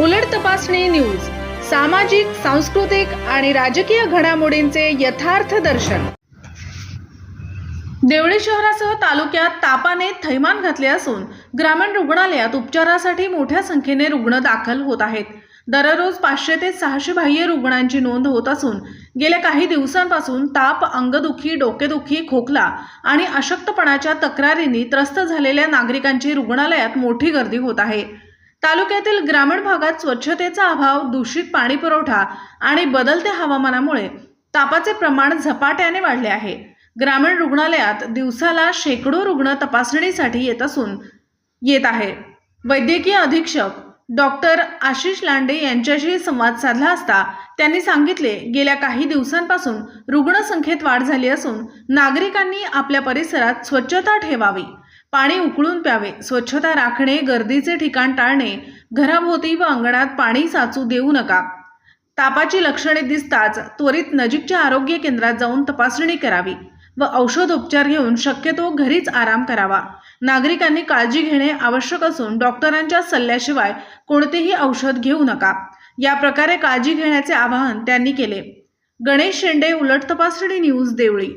उलट तपासणी न्यूज सामाजिक सांस्कृतिक आणि राजकीय घडामोडींचे यथार्थ दर्शन. देवळी शहरासह तालुक्यात तापाने थैमान घातले असून ग्रामीण रुग्णालयात उपचारासाठी मोठ्या संख्येने रुग्ण दाखल होत आहेत. दररोज पाचशे ते सहाशे बाह्य रुग्णांची नोंद होत असून गेल्या काही दिवसांपासून ताप अंगदुखी डोकेदुखी खोकला आणि अशक्तपणाच्या तक्रारींनी त्रस्त झालेल्या नागरिकांची रुग्णालयात मोठी गर्दी होत आहे. तालुक्यातील ग्रामीण भागात स्वच्छतेचा अभाव दूषित पाणी पुरवठा आणि बदलत्या हवामानामुळे तापाचे प्रमाण झपाट्याने वाढले आहे. ग्रामीण रुग्णालयात दिवसाला शेकडो रुग्ण तपासणीसाठी येत असून येत आहे. वैद्यकीय अधीक्षक डॉक्टर आशिष लांडे यांच्याशी संवाद साधला असता त्यांनी सांगितले गेल्या काही दिवसांपासून रुग्णसंख्येत वाढ झाली असून नागरिकांनी आपल्या परिसरात स्वच्छता ठेवावी. पाणी उकळून प्यावे. स्वच्छता राखणे गर्दीचे ठिकाण टाळणे घराभोवती व अंगणात पाणी साचू देऊ नका. तापाची लक्षणे दिसताच त्वरित नजीकच्या आरोग्य केंद्रात जाऊन तपासणी करावी व औषधोपचार घेऊन शक्यतो घरीच आराम करावा. नागरिकांनी काळजी घेणे आवश्यक असून डॉक्टरांच्या सल्ल्याशिवाय कोणतेही औषध घेऊ नका. या प्रकारे काळजी घेण्याचे आवाहन त्यांनी केले. गणेश शेंडे उलट तपासणी न्यूज देवळी.